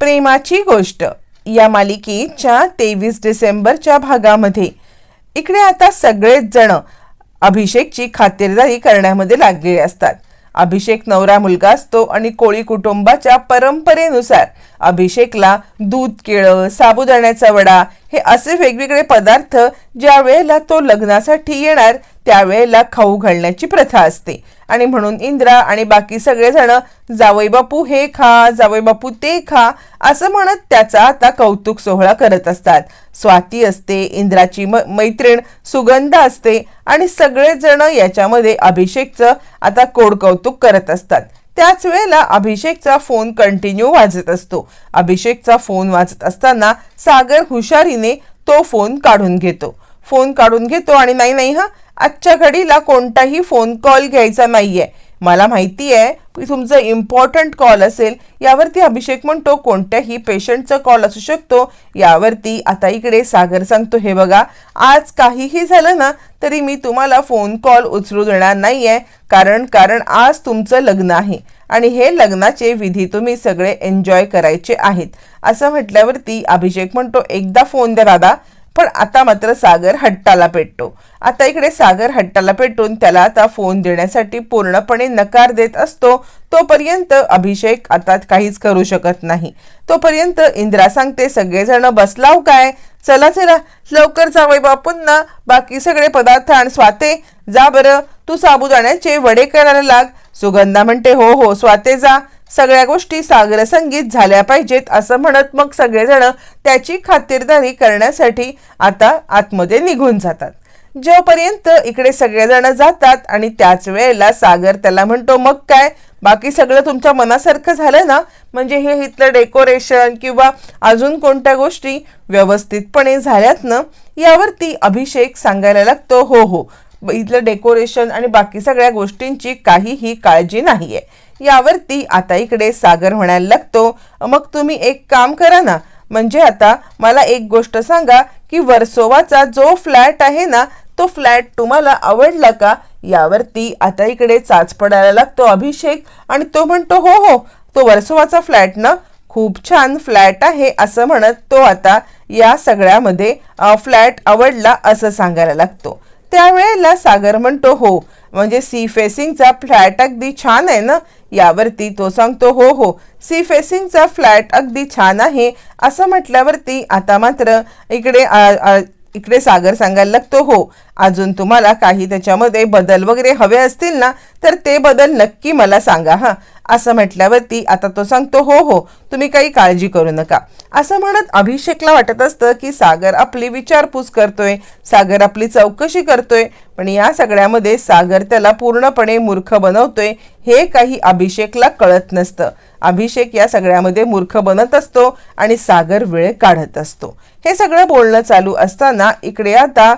प्रेमाची गोष्ट. या मालिकेच्या तेवीस डिसेंबरच्या भागामध्ये. इकडे आता सगळेच जण अभिषेकची खातिरदारी करण्यामध्ये लागलेले असतात. अभिषेक नवरा मुलगा असतो आणि कोळी कुटुंबाच्या परंपरेनुसार अभिषेकला दूध केळं साबुदाण्याचा वडा हे असे वेगवेगळे पदार्थ ज्या वेळेला तो लग्नासाठी येणार त्यावेळेला खाऊ घालण्याची प्रथा असते. आणि म्हणून इंद्रा आणि बाकी सगळेजण जावई बापू हे खा जावई बापू ते खा असं म्हणत त्याचा आता कौतुक सोहळा करत असतात. स्वाती असते इंद्राची म मैत्रीण सुगंधा असते आणि सगळेजण याच्यामध्ये अभिषेकचं आता कोड कौतुक करत असतात. त्याच वेळेला अभिषेकचा फोन कंटिन्यू वाजत असतो. अभिषेकचा फोन वाजत असताना सागर हुशारीने तो फोन काढून घेतो. फोन काढून घेतो आणि नाही नाही हा आजच्या घडीला कोणताही फोन कॉल घ्यायचा नाहीये. मला माहिती आहे की तुमचं इम्पॉर्टंट कॉल असेल यावरती अभिषेक म्हणतो कोणत्याही पेशंटचा कॉल असू शकतो. यावरती आता इकडे सागर सांगतो हे बघा आज काहीही झालं ना तरी मी तुम्हाला फोन कॉल उचलू देणार नाही आहे कारण कारण आज तुमचं लग्न आहे आणि हे लग्नाचे विधी तुम्ही सगळे एन्जॉय करायचे आहेत. असं म्हटल्यावरती अभिषेक म्हणतो एकदा फोन द्या दादा. पण आता मात्र सागर हट्टाला पेटतो. आता इकडे सागर हट्टाला पेटून त्याला आता फोन देण्यासाठी पूर्णपणे नकार देत असतो. तोपर्यंत अभिषेक आता काहीच करू शकत नाही. तोपर्यंत इंद्रा सांगते सगळेजण बसलाव काय? चला चला. लवकर जावई बापूंना बाकी सगळे पदार्थ आणि स्वाते. जा बरं. तू साबुदाण्याचे वडे करायला लाग. सुगंधा म्हणते हो हो. स्वाते जा. सगळ्या गोष्टी सागर संगीत झाल्या पाहिजेत असं म्हणत मग सगळेजण त्याची खातिरदारी करण्यासाठी आता आतमध्ये निघून जातात. जोपर्यंत इकडे सगळेजण जातात आणि त्याच वेळेला सागर त्याला म्हणतो मग काय? बाकी सगळं तुमच्या मनासारखं झालं ना? म्हणजे हे इथलं डेकोरेशन किंवा अजून कोणत्या गोष्टी व्यवस्थितपणे झाल्यात ना? यावरती अभिषेक सांगायला लागतो हो हो. इथलं डेकोरेशन आणि बाकी सगळ्या गोष्टींची काहीही काळजी नाहीये. यावरती आता इकडे सागर म्हणायला लागतो मग तुम्ही एक काम करा ना. म्हणजे आता मला एक गोष्ट सांगा की वर्सोवाचा जो फ्लॅट आहे ना तो फ्लॅट तुम्हाला आवडला का? यावरती आता इकडे चाच पडायला लागतो अभिषेक आणि तो म्हणतो हो हो तो वर्सोवाचा फ्लॅट ना खूप छान फ्लॅट आहे असं म्हणत तो आता या सगळ्यामध्ये फ्लॅट आवडला असं सांगायला लागतो. त्यावेळेला सागर म्हणतो हो म्हणजे सी फेसिंगचा फ्लॅट अगदी छान आहे ना? यावरती तो सांगतो हो हो सी फेसिंगचा फ्लॅट अगदी छान आहे. असं म्हटल्यावरती आता मात्र इकडे इकडे सागर सांगायला लागतो हो अजून तुम्हाला काही त्याच्यामध्ये बदल वगैरे हवे असतील ना तर ते बदल नक्की मला सांगा हां. असं म्हटल्यावरती आता तो सांगतो हो हो तुम्ही काही काळजी करू नका. असं म्हणत अभिषेकला वाटत असतं की सागर आपली विचारपूस करतोय सागर आपली चौकशी करतोय पण या सगळ्यामध्ये सागर त्याला पूर्णपणे मूर्ख बनवतोय हे काही अभिषेकला कळत नसतं. अभिषेक या सगळ्यामध्ये मूर्ख बनत असतो आणि सागर वेळ काढत असतो. हे सगळं बोलणं चालू असताना इकडे आता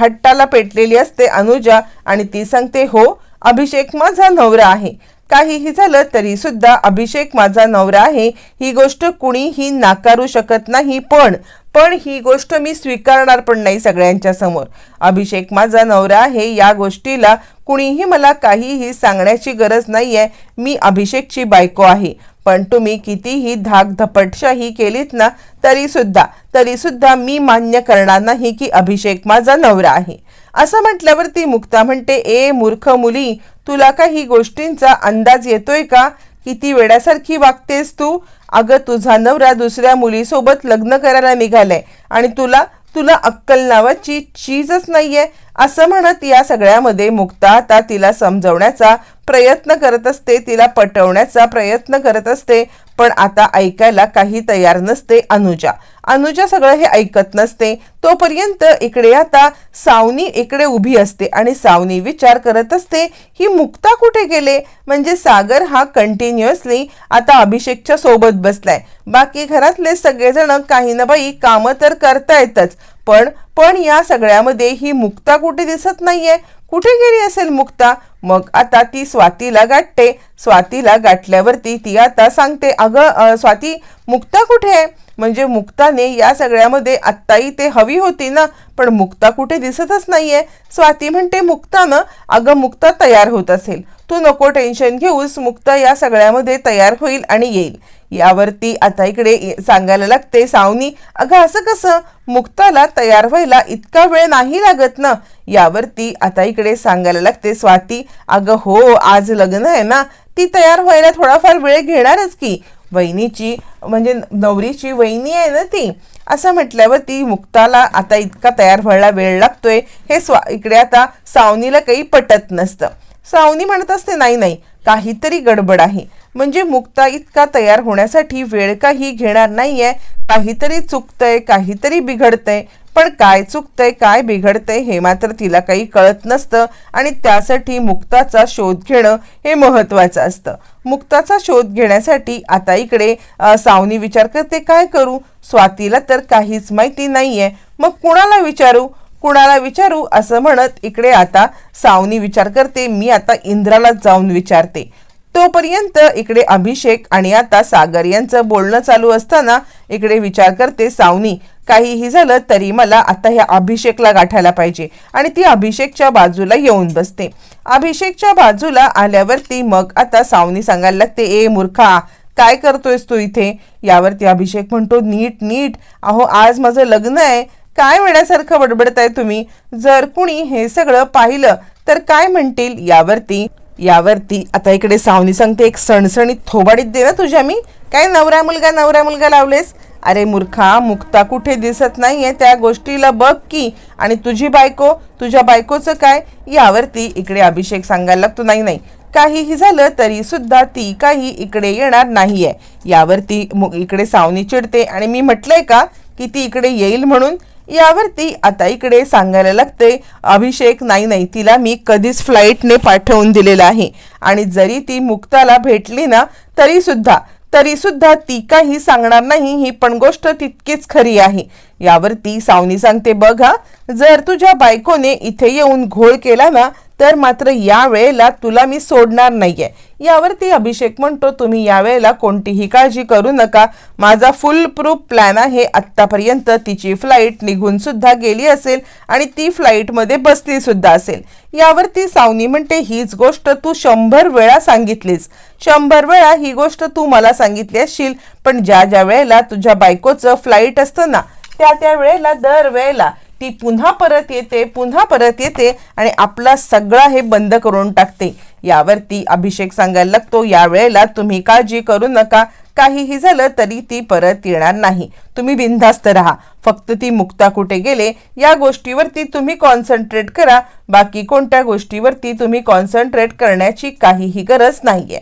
हट्टाला पेटलेली असते अनुजा आणि ती सांगते हो अभिषेक माझा नवरा आहे. काहीही झालं तरी सुद्धा अभिषेक माझा नवरा आहे. ही गोष्ट कुणीही नाकारू शकत नाही पण पण ही गोष्ट मी स्वीकारणार पण नाही सगळ्यांच्या समोर. अभिषेक माझा नवरा आहे या गोष्टीला कुणीही मला काहीही सांगण्याची गरज नाही आहे मी अभिषेकची बायको आहे. पण तुम्ही कितीही धाक धपटशाही केलीत ना तरीसुद्धा तरीसुद्धा मी मान्य करणार नाही की अभिषेक माझा नवरा आहे. असं म्हटल्यावर ती मुक्ता म्हणते ए मूर्ख मुली तुला काही गोष्टींचा अंदाज येतोय का? किती वेड्यासारखी वागतेस तू? अगं तुझा नवरा दुसऱ्या मुलीसोबत लग्न करायला निघालाय आणि तुला तुला अक्कल नावाची चीजच नाहीये असं म्हणत या सगळ्यामध्ये मुक्ता आता तिला समजवण्याचा प्रयत्न करत असते तिला पटवण्याचा प्रयत्न करत असते पण आता ऐकायला काही तयार नसते अनुजा. अनुजा सगळं हे ऐकत नसते. तोपर्यंत इकडे आता सावनी इकडे उभी असते आणि सावनी विचार करत असते ही मुक्ता कुठे गेले? म्हणजे सागर हा कंटिन्युअसली आता अभिषेकच्या सोबत बसलाय. बाकी घरातले सगळेजण काही ना बाई कामं तर करतायतच पण पण या सगळ्यामध्ये ही मुक्ता कुठे दिसत नाहीये? कुठे गेली असेल मुक्ता? मग आता ती स्वातीला गाठते. स्वातीला गाठल्यावरती ती आता सांगते अगं स्वाती मुक्ता कुठे आहे? म्हणजे मुक्ताने या सगळ्यामध्ये आत्ताही ते हवी होती ना पण मुक्ता कुठे दिसतच नाहीये. स्वाती म्हणते मुक्ता ना अगं मुक्ता तयार होत असेल. तू नको टेन्शन घेऊस मुक्ता या सगळ्यामध्ये तयार होईल आणि येईल. यावरती आता इकडे सांगायला लागते सावनी अगं असं कसं? मुक्ताला तयार व्हायला इतका वेळ नाही लागत ना? यावरती आता इकडे सांगायला लागते स्वाती अगं हो आज लग्न आहे ना ती तयार व्हायला थोडाफार वेळ घेणारच की. वहिनीची म्हणजे नवरीची वहिनी आहे ना ती असं म्हटल्यावर ती मुक्ताला आता इतका तयार व्हायला वेळ लागतोय हे स्वा इकडे आता सावनीला काही पटत नसतं. सावनी म्हणत असते नाही नाही काहीतरी गडबड आहे. म्हणजे मुक्ता इतका तयार होण्यासाठी वेळ काही घेणार नाहीये. काहीतरी चुकतंय काहीतरी बिघडतंय. पण काय चुकतंय काय बिघडतंय हे मात्र तिला काही कळत नसतं आणि त्यासाठी मुक्ताचा शोध घेणं हे महत्वाचं असतं. मुक्ताचा शोध घेण्यासाठी आता इकडे सावनी विचार करते काय करू? स्वातीला तर काहीच माहिती नाहीये. मग कुणाला विचारू? कुणाला विचारू असं म्हणत इकडे आता सावनी विचार करते मी आता इंद्राला जाऊन विचारते. तोपर्यंत इकडे अभिषेक आणि आता सागर यांचं बोलणं चालू असताना इकडे विचार करते सावनी काहीही झालं तरी मला आता ह्या अभिषेकला गाठायला पाहिजे आणि ती अभिषेकच्या बाजूला येऊन बसते. अभिषेकच्या बाजूला आल्यावरती मग आता सावनी सांगायला लागते ए मूर्खा काय करतोयस तू इथे? यावरती अभिषेक म्हणतो नीट नीट अहो आज माझं लग्न आहे काय वेड्यासारखं बडबडताय तुम्ही? जर कुणी हे सगळं पाहिलं तर काय म्हणतील? यावरती यावरती. आता इकडे सावनी सांगते एक सणसणीत थोबाडीत दे ना तुझ्या मी. काय नवरा मुलगा नवरा मुलगा लावलेस? अरे मूर्खा मुक्ता कुठे दिसत नाहीये त्या गोष्टीला बघ की. आणि तुझी बायको तुझ्या बायकोचं काय? यावरती इकडे अभिषेक सांगायला लागतो नाही नाही. काहीही झालं तरी सुद्धा ती काही इकडे येणार नाहीये. यावरती मु- इकडे सावनी चिडते. आणि मी म्हटलंय का की ती इकडे येईल म्हणून? यावरती आता इकडे सांगायला लागते अभिषेक नाही नाही तिला मी कधीच फ्लाईटने पाठवून दिलेलं आहे. आणि जरी ती मुक्ताला भेटली ना तरी सुद्धा तरी सुद्धा ती काही सांगणार नाही ही पण गोष्ट तितकीच खरी आहे. यावरती सावनी सांगते बघा जर तुझ्या बायकोने इथे येऊन घोळ केला ना तर मात्र या वेळेला तुला मी सोडणार नाहीये. यावरती अभिषेक म्हणतो तुम्ही यावेळेला कोणतीही काळजी करू नका. माझा फुल प्रूफ प्लॅन आहे. आत्तापर्यंत तिची फ्लाईट निघून सुद्धा गेली असेल आणि ती फ्लाईटमध्ये बसली सुद्धा असेल. यावरती सावनी म्हणते हीच गोष्ट तू शंभर वेळा सांगितलीस. शंभर वेळा ही गोष्ट तू मला सांगितली असशील पण ज्या ज्या वेळेला तुझ्या बायकोचं फ्लाईट असतं ना त्या त्या वेळेला दर वेळेला ती पुन्हा परत येते पुन्हा परत येते आणि आपला सगळा हे बंद करून टाकते. यावरती अभिषेक सांगायला लागतो या वेळेला तुम्ही काळजी करू नका. काहीही झालं तरी ती परत येणार नाही. तुम्ही बिनधास्त राहा. फक्त ती मुक्ता कुठे गेले या गोष्टीवरती तुम्ही कॉन्सन्ट्रेट करा. बाकी कोणत्या गोष्टीवरती तुम्ही कॉन्सन्ट्रेट करण्याची काहीही गरज नाहीये.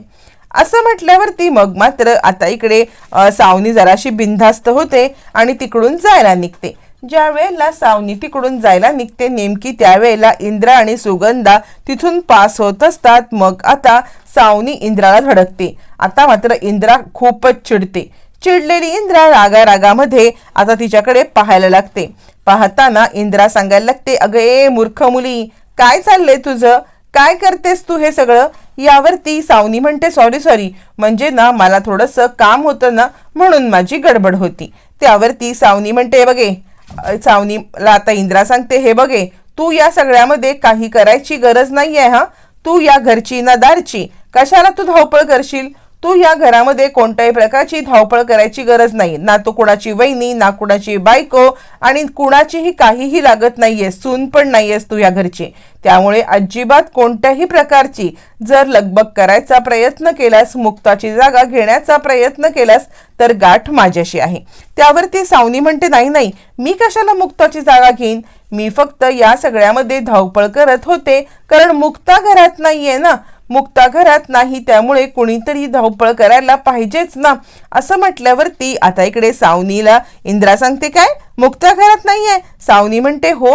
असं म्हटल्यावरती मग मात्र आता इकडे सावनी जराशी बिनधास्त होते आणि तिकडून जायला निघते. ज्या वेळेला सावनी तिकडून जायला निघते नेमकी त्यावेळेला इंद्रा आणि सुगंधा तिथून पास होत असतात. मग आता सावनी इंद्राला धडकते. आता मात्र इंद्रा खूपच चिडते. चिडलेली इंद्रा रागा रागामध्ये आता तिच्याकडे पाहायला लागते. पाहताना इंद्रा सांगायला लागते अगं ए मूर्ख मुली काय चाललंय तुझं? काय करतेस तू हे सगळं? यावरती सावनी म्हणते सॉरी सॉरी म्हणजे ना मला थोडंसं काम होतं ना म्हणून माझी गडबड होती. त्यावरती सावनी म्हणते बघे चावणीला आता इंद्रा सांगते हे बघे तू या सगळ्यामध्ये काही करायची गरज नाहीये हा? तू या घरची ना दारची कशाला तू धावपळ करशील? तू या घरामध्ये कोणत्याही प्रकारची धावपळ करायची गरज नाही. ना तो कुणाची वहिनी ना कुणाची बायको आणि कुणाचीही काहीही लागत नाहीये सून पण नाहीयेस तू या घरची. त्यामुळे अजिबात कोणत्याही प्रकारची जर लगबग करायचा प्रयत्न केलास मुक्ताची जागा घेण्याचा प्रयत्न केलास तर गाठ माझ्याशी आहे. त्यावर ती सावनी म्हणते नाही नाही मी कशाला मुक्ताची जागा घेईन? मी फक्त या सगळ्यामध्ये धावपळ करत होते कारण मुक्ता घरात नाहीये ना मुक्ता घरात नाही त्यामुळे कुणीतरी धावपळ करायला पाहिजेच ना असं म्हटल्यावरती आता इकडे सावनीला इंद्रा सांगते काय मुक्ता घरात नाहीये. सावनी म्हणते हो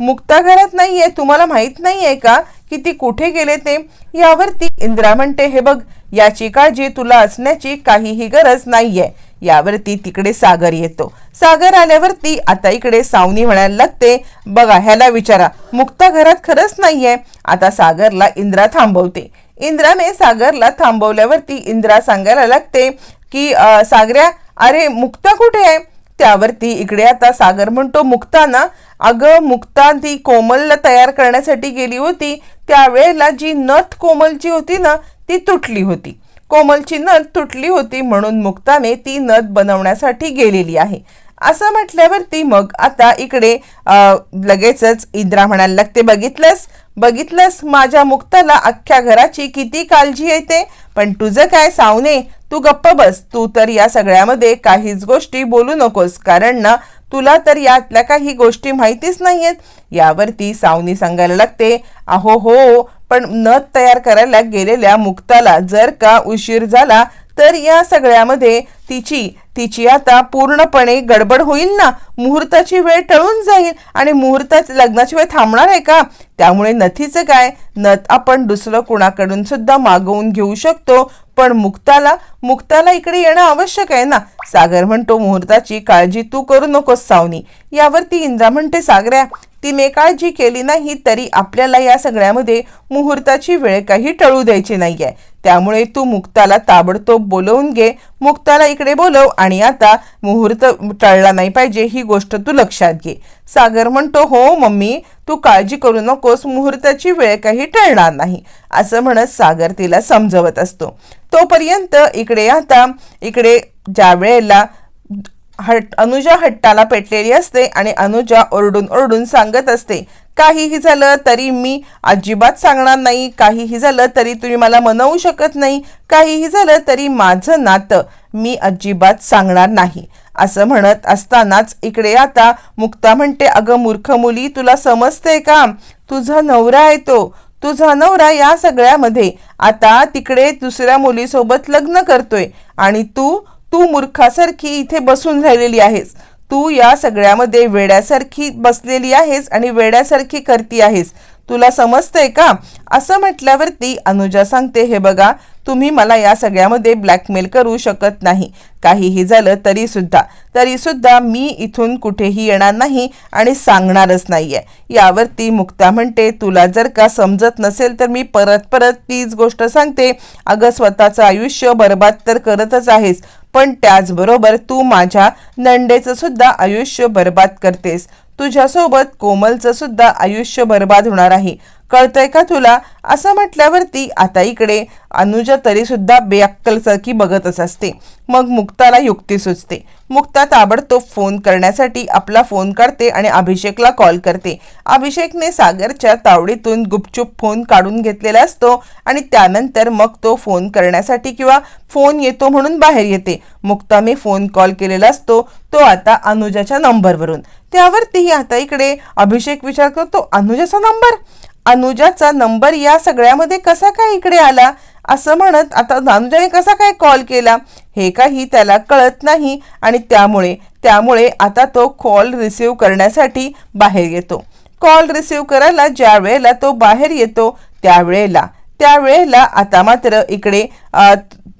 मुक्ता घरात नाहीये तुम्हाला माहीत नाहीये का की ती कुठे गेले ते? यावरती इंद्रा म्हणते हे बघ याची काळजी तुला असण्याची काहीही गरज नाहीये. यावरती तिकडे सागर येतो. सागर आल्यावरती आता इकडे सावनी म्हणायला लागते बघा ह्याला विचारा. मुक्ता घरात खरंच नाहीये. आता सागरला इंद्रा थांबवते. इंद्राने सागरला थांबवल्यावरती इंद्रा सांगायला लागते की सागऱ्या अरे मुक्ता कुठे आहे? त्यावरती इकडे आता सागर म्हणतो मुक्ता ना अगं मुक्ता ती कोमलला तयार करण्यासाठी गेली होती. त्यावेळेला जी नथ कोमलची होती ना ती तुटली होती. कोमलची नथ तुटली होती म्हणून मुक्ताने ती नथ बनवण्यासाठी गेलेली आहे. असं म्हटल्यावरती मग आता इकडे लगेचच इंद्रा म्हणायला लागते बघितलंस? बघितलंस? माझ्या मुक्ताला अख्ख्या घराची किती काळजी येते? पण तुझं काय सावने? तू गप्प बस. तू तर या सगळ्यामध्ये काहीच गोष्टी बोलू नकोस. कारण ना तुला तर यातल्या काही गोष्टी माहितीच नाहीयेत. यावरती सावनी सांगायला लागते अहो हो. पण नथ तयार करायला गेलेल्या मुक्ताला जर का उशीर झाला तर या सगळ्यामध्ये तिची तिची आता पूर्णपणे गडबड होईल ना? मुहूर्ताची वेळ टळून जाईल आणि मुहूर्ताची लग्नाची वेळ थांबणार आहे का? त्यामुळे नथीचं काय? नथ आपण दुसरं कुणाकडून सुद्धा मागवून घेऊ शकतो? पण मुक्ताला मुक्ताला इकडे येणं आवश्यक आहे ना? सागर म्हणतो मुहूर्ताची काळजी तू करू नकोस सावनी. यावरती इंद्रा म्हणते सागऱ्या तिने काळजी केली नाही तरी आपल्याला या सगळ्यामध्ये मुहूर्ताची वेळ काही टळू द्यायची नाहीये. त्यामुळे तू मुक्ताला ताबडतोब बोलवून घे. मुक्ताला इकडे बोलव आणि आता मुहूर्त टळला नाही पाहिजे ही गोष्ट तू लक्षात घे. सागर म्हणतो हो मम्मी तू काळजी करू नकोस मुहूर्ताची वेळ काही टळणार नाही. असं म्हणत सागर तिला समजवत असतो. तोपर्यंत इकडे आता इकडे ज्या वेळेला हट अनुजा हट्टाला पेटलेली असते आणि अनुजा ओरडून ओरडून सांगत असते काहीही झालं तरी मी अजिबात सांगणार नाही. काहीही झालं तरी तुम्ही मला मनवू शकत नाही. काहीही झालं तरी माझं नातं मी अजिबात सांगणार नाही. असं म्हणत असतानाच इकडे आता मुक्ता म्हणते अगं मूर्ख मुली तुला समजते का? तुझा नवरा आहे तो. तुझा नवरा या सगळ्यामध्ये. आता तिकडे दुसऱ्या मुलीसोबत लग्न करतोय आणि तू तू मूर्खासारखी इथे बसून राहिलेली आहेस. तू या सगळ्यामध्ये वेड्यासारखी बसलेली आहेस आणि वेड्यासारखी करती आहेस. तुला समजतंय का? असं म्हटल्यावरती अनुजा सांगते हे बघा तुम्ही मला या सगळ्यामध्ये ब्लॅकमेल करू शकत नाही. काहीही झालं तरी सुद्धा तरी सुद्धा मी इथून कुठेही येणार नाही आणि सांगणारच नाहीये. यावरती मुक्ता म्हणते तुला जर का समजत नसेल तर मी परत परत तीच गोष्ट सांगते. अगं स्वतःचं आयुष्य बर्बाद तर करतच आहेस पण त्याचबरोबर तू माझ्या नंडेचं सुद्धा आयुष्य बर्बाद करतेस. तुझ्यासोबत कोमलचं सुद्धा आयुष्य बर्बाद होणार आहे. कळतंय का तुला? असं म्हटल्यावरती आता इकडे अनुजा तरी सुद्धा बेअक्कलसारखी बघतच असते. मग मुक्ताला युक्ती सुचते. मुक्ता ताबडतोब फोन करण्यासाठी आपला फोन काढते आणि अभिषेकला कॉल करते. अभिषेकने सागरच्या तावडीतून गुपचूप फोन काढून घेतलेला असतो आणि त्यानंतर मग तो फोन करण्यासाठी किंवा फोन येतो म्हणून बाहेर येते. मुक्ताने फोन कॉल केलेला असतो. तो आता अनुजाच्या नंबरवरून. त्यावरतीही आता इकडे अभिषेक विचार करतो अनुजाचा नंबर? अनुजाचा नंबर या सगळ्यामध्ये कसा काय इकडे आला? असं म्हणत आता अनुजाने कसा काय कॉल केला? हे काही त्याला कळत नाही आणि त्यामुळे त्यामुळे आता तो कॉल रिसीव करण्यासाठी बाहेर येतो. कॉल रिसीव करायला ज्या वेळेला तो बाहेर येतो त्यावेळेला. त्यावेळेला आता मात्र इकडे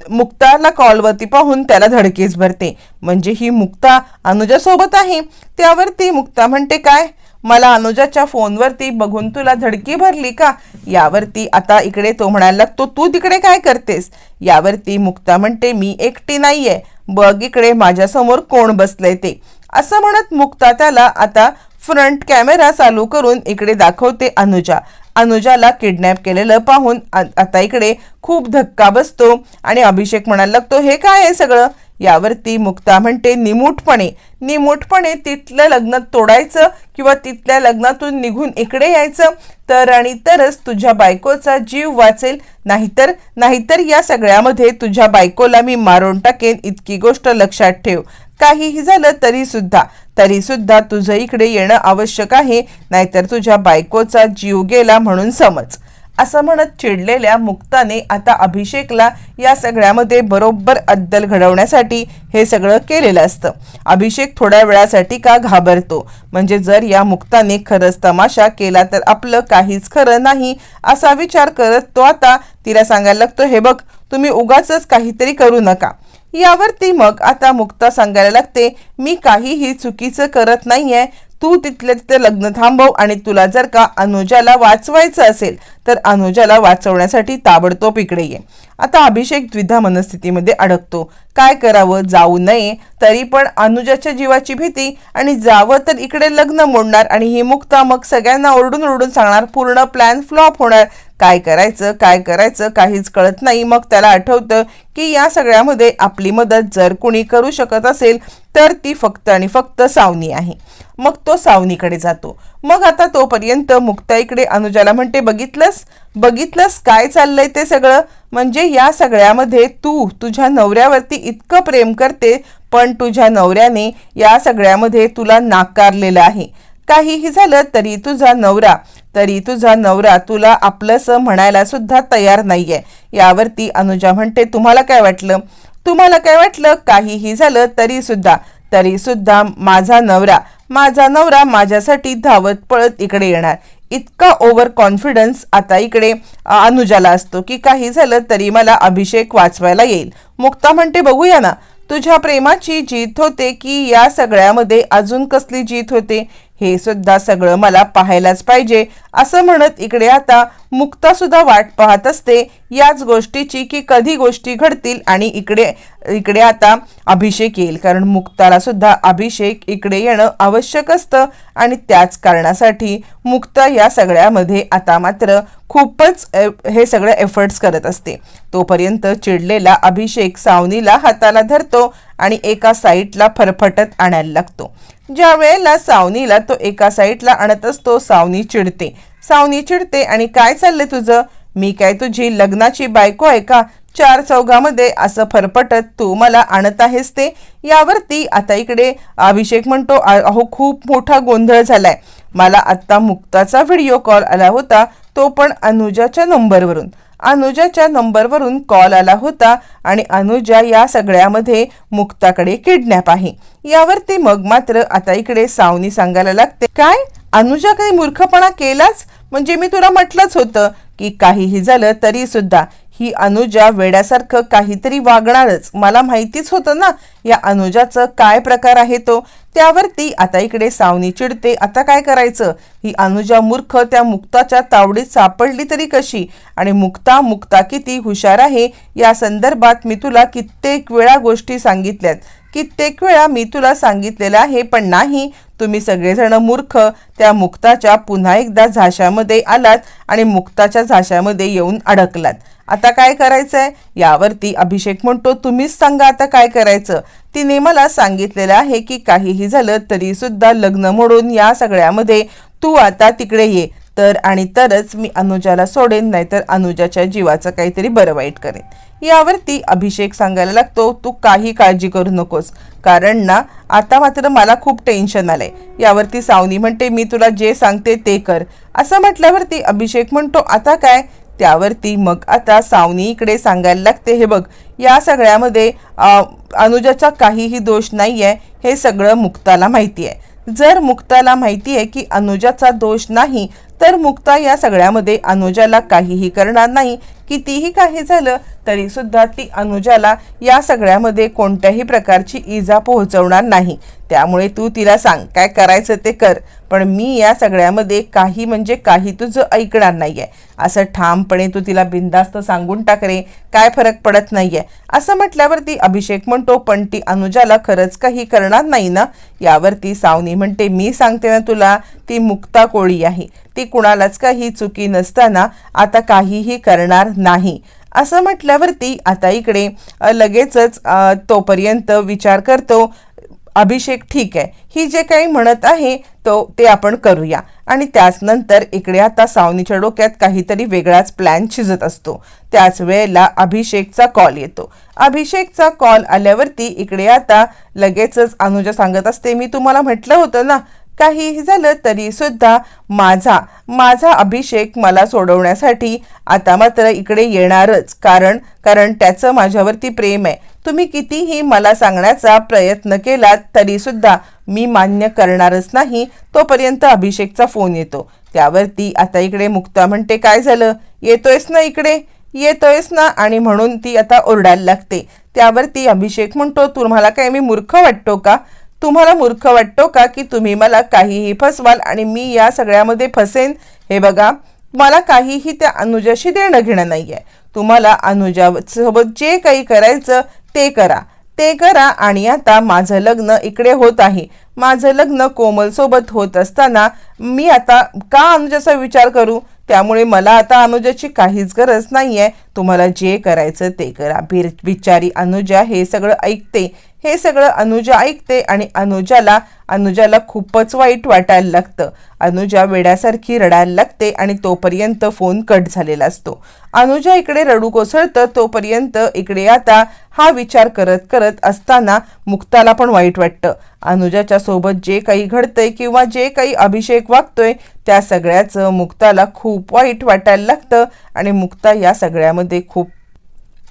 मुक्ताला कॉलवरती पाहून त्याला धडकीच भरते. म्हणजे ही मुक्ता अनुजासोबत आहे. त्यावरती मुक्ता म्हणते काय? मला अनुजाच्या फोनवरती बघून तुला धडकी भरली का? यावरती आता इकडे तो म्हणायला लागतो तू तिकडे काय करतेस? यावरती मुक्ता म्हणते मी एकटी नाही आहे बघ इकडे माझ्यासमोर कोण बसलंय ते. असं म्हणत मुक्ता त्याला आता फ्रंट कॅमेरा चालू करून इकडे दाखवते अनुजा. अनुजाला किडनॅप केलेलं पाहून आ- आता इकडे खूप धक्का बसतो. आणि अभिषेक म्हणायला लागतो हे काय आहे सगळं? यावरती मुक्ता म्हणते निमूटपणे निमूटपणे तिथलं लग्न तोडायचं किंवा तिथल्या लग्नातून निघून इकडे यायचं. तर आणि तरच तुझ्या बायकोचा जीव वाचेल. नाहीतर नाहीतर या सगळ्यामध्ये तुझ्या बायकोला मी मारून टाकेन. इतकी गोष्ट लक्षात ठेव. काहीही झालं तरी सुद्धा तरी सुद्धा तुझं इकडे येणं आवश्यक आहे नाहीतर तुझ्या बायकोचा जीव गेला म्हणून समज. असं म्हणत चिडलेल्या मुक्ताने आता अभिषेकला या सगळ्यामध्ये बरोबर अद्दल घडवण्यासाठी हे सगळं केलेलं असतं. अभिषेक थोड्या वेळासाठी का घाबरतो? म्हणजे जर या मुक्ताने खरंच तमाशा केला तर आपलं काहीच खरं नाही असा विचार करत तो आता तिला सांगायला लागतो हे बघ तुम्ही उगाच काहीतरी करू नका. यावरती मग आता मुक्ता सांगायला लागते मी काहीही चुकीचं करत नाहीये. तू तिथल्या तिथे लग्न थांबव आणि तुला जर का अनुजाला वाचवायचं असेल तर अनुजाला वाचवण्यासाठी ताबडतोब इकडे ये. आता अभिषेक द्विधा मनस्थितीमध्ये अडकतो. काय करावं? जाऊ नये. तरी पण अनुजाच्या जीवाची भीती आणि जावं तर इकडे लग्न मोडणार आणि ही मुक्ता मग सगळ्यांना ओरडून ओरडून सांगणार पूर्ण प्लॅन फ्लॉप होणार. काय करायचं काय करायचं काहीच कळत नाही. मग त्याला आठवतं की या सगळ्यामध्ये आपली मदत जर कुणी करू शकत असेल तर ती फक्त आणि फक्त सावनी आहे. मग तो सावनीकडे जातो. मग आता तोपर्यंत मुक्ताईकडे अनुजाला म्हणते बघितलंस? बघितलंस काय चाललंय ते सगळं? म्हणजे या सगळ्यामध्ये तू तुझ्या नवऱ्यावरती इतकं प्रेम करते पण तुझ्या नवऱ्याने या सगळ्यामध्ये तुला नाकारलेलं आहे. काहीही झालं तरी तुझा नवरा तरी तुझा नवरा तुला आपलंसं म्हणायला सुद्धा तयार नाहीये. यावरती अनुजा म्हणते तुम्हाला काय वाटलं? तुम्हाला काय वाटलं? काहीही झालं तरी सुद्धा. तरी सुद्धा माझा नवरा माझा नवरा माझ्यासाठी धावत पळत इकडे येणार. इतका ओव्हर कॉन्फिडन्स आता इकडे अनुजाला असतो की काही झालं तरी मला अभिषेक वाचवायला येईल. मुक्ता म्हणते बघूया ना. तुझ्या प्रेमाची जीत होते की या सगळ्यामध्ये अजून कसली जीत होते? हे सुद्धा सगळं मला पाहायलाच पाहिजे. असं म्हणत इकडे आता मुक्ता सुद्धा वाट पाहत असते. याच गोष्टीची की कधी गोष्टी घडतील आणि इकडे इकडे आता अभिषेक येईल. कारण मुक्ताला सुद्धा अभिषेक इकडे येणं आवश्यक असतं. आणि त्याच कारणासाठी मुक्ता या सगळ्यामध्ये आता मात्र खूपच हे सगळं एफर्ट्स करत असते. तोपर्यंत चिडलेला अभिषेक सावनीला हाताला धरतो आणि एका साईटला फरफटत आणायला लागतो. ज्या वेळेला सावनीला तो एका साईडला आणत असतो सावनी चिडते. सावनी चिडते आणि काय चाललंय तुझं? मी काय तुझी लग्नाची बायको आहे का? चार चौघामध्ये असं फरफटत तू मला आणत आहेस ते? यावरती आता इकडे अभिषेक म्हणतो अहो खूप मोठा गोंधळ झालाय. मला आत्ता मुक्ताचा व्हिडिओ कॉल आला होता तो पण अनुजाच्या नंबरवरून. अनुजाच्या नंबरवरून कॉल आला होता आणि अनुजा या सगळ्यामध्ये मुक्ताकडे किडनॅप आहे. यावरती मग मात्र आता इकडे सावनी सांगायला लागते. काय? अनुजा काही मूर्खपणा केलाच? म्हणजे मी तुला म्हटलंच होतं की काहीही झालं तरी सुद्धा ही अनुजा वेड्यासारखं काहीतरी वागणारच. मला माहितीच होतं ना या अनुजाचं काय प्रकार आहे तो? त्यावरती आता इकडे सावनी चिडते. आता काय करायचं? ही अनुजा मूर्ख त्या मुक्ताच्या तावडीत सापडली तरी कशी? आणि मुक्ता मुक्ता किती हुशार आहे? या संदर्भात मी तुला कित्येक वेळा गोष्टी सांगितल्यात. कित्येक वेळा मी तुला सांगितलेलं आहे पण नाही. तुम्ही सगळेजण मूर्ख. त्या मुक्ताच्या पुन्हा एकदा झाशामध्ये आलात आणि मुक्ताच्या झाशामध्ये येऊन अडकलात. आता काय करायचंय? यावरती अभिषेक म्हणतो तुम्हीच सांगा आता काय करायचं? तिने मला सांगितलेलं आहे की काहीही झालं तरीसुद्धा लग्न मोडून या सगळ्यामध्ये तू आता तिकडे ये. तर आणि तरच मी अनुजाला सोडेन नाहीतर अनुजाच्या जीवाचं काहीतरी बरं वाईट करेन. यावरती अभिषेक सांगायला लागतो तू काही काळजी करू नकोस. कारण ना आता मात्र मला खूप टेन्शन आलंय. यावरती सावनी म्हणते मी तुला जे सांगते ते कर. असं म्हटल्यावरती अभिषेक म्हणतो आता काय? त्यावरती मग आता सावनी इकडे सांगायला लागते हे बघ या सगळ्यामध्ये अनुजाचा काहीही दोष नाही आहे हे सगळं मुक्ताला माहिती आहे जर मुक्ताला माहिती आहे की अनुजाचा दोष नाही तर मुक्ता या सगळ्यामध्ये अनुजाला काहीही करणार नाही. कितीही काही झालं तरी सुद्धा ती अनुजाला या सगळ्यामध्ये कोणत्याही प्रकारची इजा पोहोचवणार नाही. त्यामुळे तू तिला सांग काय करायचं ते कर. पण मी या सगळ्यामध्ये काही म्हणजे काही तुझं ऐकणार नाही आहे असं ठामपणे तू तिला बिंदास्त सांगून टाक रे. काय फरक पडत नाही आहे असं म्हटल्यावरती अभिषेक म्हणतो पण ती अनुजाला खरंच काही करणार नाही ना? यावरती सावनी म्हणते मी सांगते ना तुला ती मुक्ता कोळी आहे. ती कुणालाच काही चुकी नसताना आता काहीही करणार नाही. असं म्हटल्यावरती आता इकडे लगेचच तोपर्यंत विचार करतो अभिषेक ठीक आहे. ही जे काही म्हणत आहे तो ते आपण करूया. आणि त्याच नंतर इकडे आता सावनीच्या डोक्यात काहीतरी वेगळाच प्लॅन शिजत असतो. त्याच वेळेला अभिषेकचा कॉल येतो. अभिषेकचा कॉल आल्यावरती इकडे आता लगेचच अनुजा सांगत असते मी तुम्हाला म्हटलं होतं ना काहीही झालं तरी सुद्धा माझा माझा अभिषेक मला सोडवण्यासाठी आता मात्र इकडे येणारच. कारण कारण त्याचं माझ्यावरती प्रेम आहे. तुम्ही कितीही मला सांगण्याचा प्रयत्न केलात तरी सुद्धा मी मान्य करणारच नाही. तोपर्यंत अभिषेकचा फोन येतो. त्यावरती आता इकडे मुक्ता म्हणते काय झालं? येतोयस ना इकडे? येतोयस ना? आणि म्हणून ती आता ओरडायला लागते. त्यावरती अभिषेक म्हणतो तुम्हाला काय मी मूर्ख वाटतो का? तुम्हाला मूर्ख वाटतो का की तुम्ही मला काहीही फसवाल आणि मी या सगळ्यामध्ये फसेन? हे बघा मला काहीही त्या अनुजाशी देणं घेणं नाही आहे तुम्हाला अनुजा सोबत जे काही करायचं ते करा. ते करा आणि आता माझं लग्न इकडे होत आहे. माझं लग्न कोमलसोबत होत असताना मी आता का अनुजाचा विचार करू? त्यामुळे मला आता अनुजाची काहीच गरज नाही आहे तुम्हाला जे करायचं ते करा. बिर बिचारी अनुजा हे सगळं ऐकते. हे सगळं अनुजा ऐकते आणि अनुजाला अनुजाला खूपच वाईट वाटायला लागतं. अनुजा वेड्यासारखी रडायला लागते आणि तोपर्यंत फोन कट झालेला असतो. अनुजा इकडे रडू कोसळतं तोपर्यंत इकडे आता हा विचार करत करत असताना मुक्ताला पण वाईट वाटतं. अनुजाच्या सोबत जे काही घडतंय किंवा जे काही अभिषेक वागतोय त्या सगळ्याचं मुक्ताला खूप वाईट वाटायला लागतं आणि मुक्ता या सगळ्यामध्ये खूप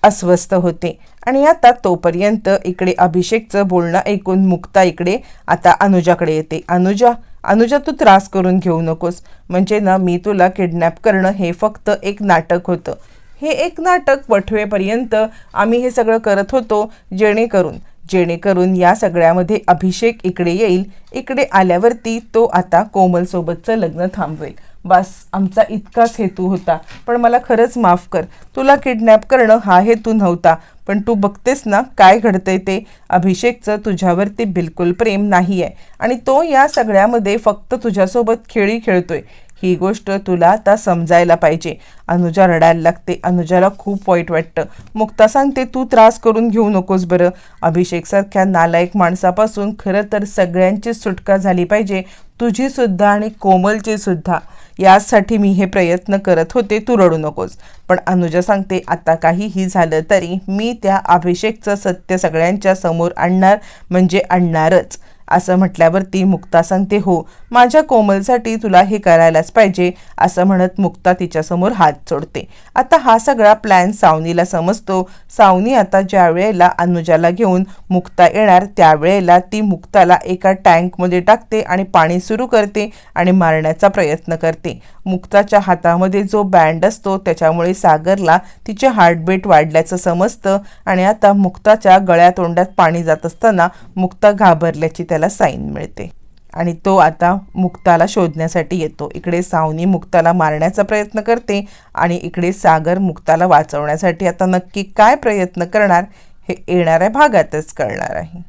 अस्वस्थ होते. आणि आता तोपर्यंत इकडे अभिषेकचं बोलणं ऐकून मुक्ता इकडे आता अनुजाकडे येते. अनुजा अनुजा तू त्रास करून घेऊ नकोस. म्हणजे ना मी तुला किडनॅप करणं हे फक्त एक नाटक होतं. हे एक नाटक वठवेपर्यंत आम्ही हे सगळं करत होतो जेणेकरून जेणेकरून या सगळ्यामध्ये अभिषेक इकडे येईल इकडे आल्यावरती तो आता कोमलसोबतचं लग्न थांबवेल. बस आमचा इतकाच हेतू होता. पण मला खरंच माफ कर. तुला किडनॅप करणं हा हेतू नव्हता. पण तू बघतेस ना काय घडतंय ते. अभिषेकचं तुझ्यावरती बिलकुल प्रेम नाही आहे आणि तो या सगळ्यामध्ये फक्त तुझ्यासोबत खेळी खेळतोय. ही गोष्ट तुला आता समजायला पाहिजे. अनुजा रडायला लागते. अनुजाला खूप वाईट वाटतं. मुक्ता सांगते तू त्रास करून घेऊ नकोस बरं. अभिषेकसारख्या नालायक माणसापासून खरं तर सगळ्यांची सुटका झाली पाहिजे. तुझीसुद्धा आणि कोमलचीसुद्धा यासाठी मी हे प्रयत्न करत होते तू रडू नकोस. पण अनुजा सांगते आता काहीही झालं तरी मी त्या अभिषेकचं सत्य सगळ्यांच्या समोर आणणार म्हणजे आणणारच. असं म्हटल्यावरती मुक्ता सांगते हो माझ्या कोमलसाठी तुला हे करायलाच पाहिजे असं म्हणत मुक्ता तिच्यासमोर हात सोडते आता हा सगळा प्लॅन सावनीला समजतो. सावनी आता ज्या वेळेला अनुजाला घेऊन मुक्ता येणार त्यावेळेला ती मुक्ताला एका टँकमध्ये टाकते आणि पाणी सुरू करते आणि मारण्याचा प्रयत्न करते. मुक्ताच्या हातामध्ये जो बँड असतो त्याच्यामुळे सागरला तिचे हार्टबीट वाढल्याचं समजतं आणि आता मुक्ताच्या गळ्या तोंडात पाणी जात असताना मुक्ता घाबरल्याची त्याला साईन मिळते. आणि तो आता मुक्ताला शोधण्यासाठी येतो. इकडे सावनी मुक्ताला मारण्याचा प्रयत्न करते आणि इकडे सागर मुक्ताला वाचवण्यासाठी आता नक्की काय प्रयत्न करणार हे येणाऱ्या भागातच कळणार आहे.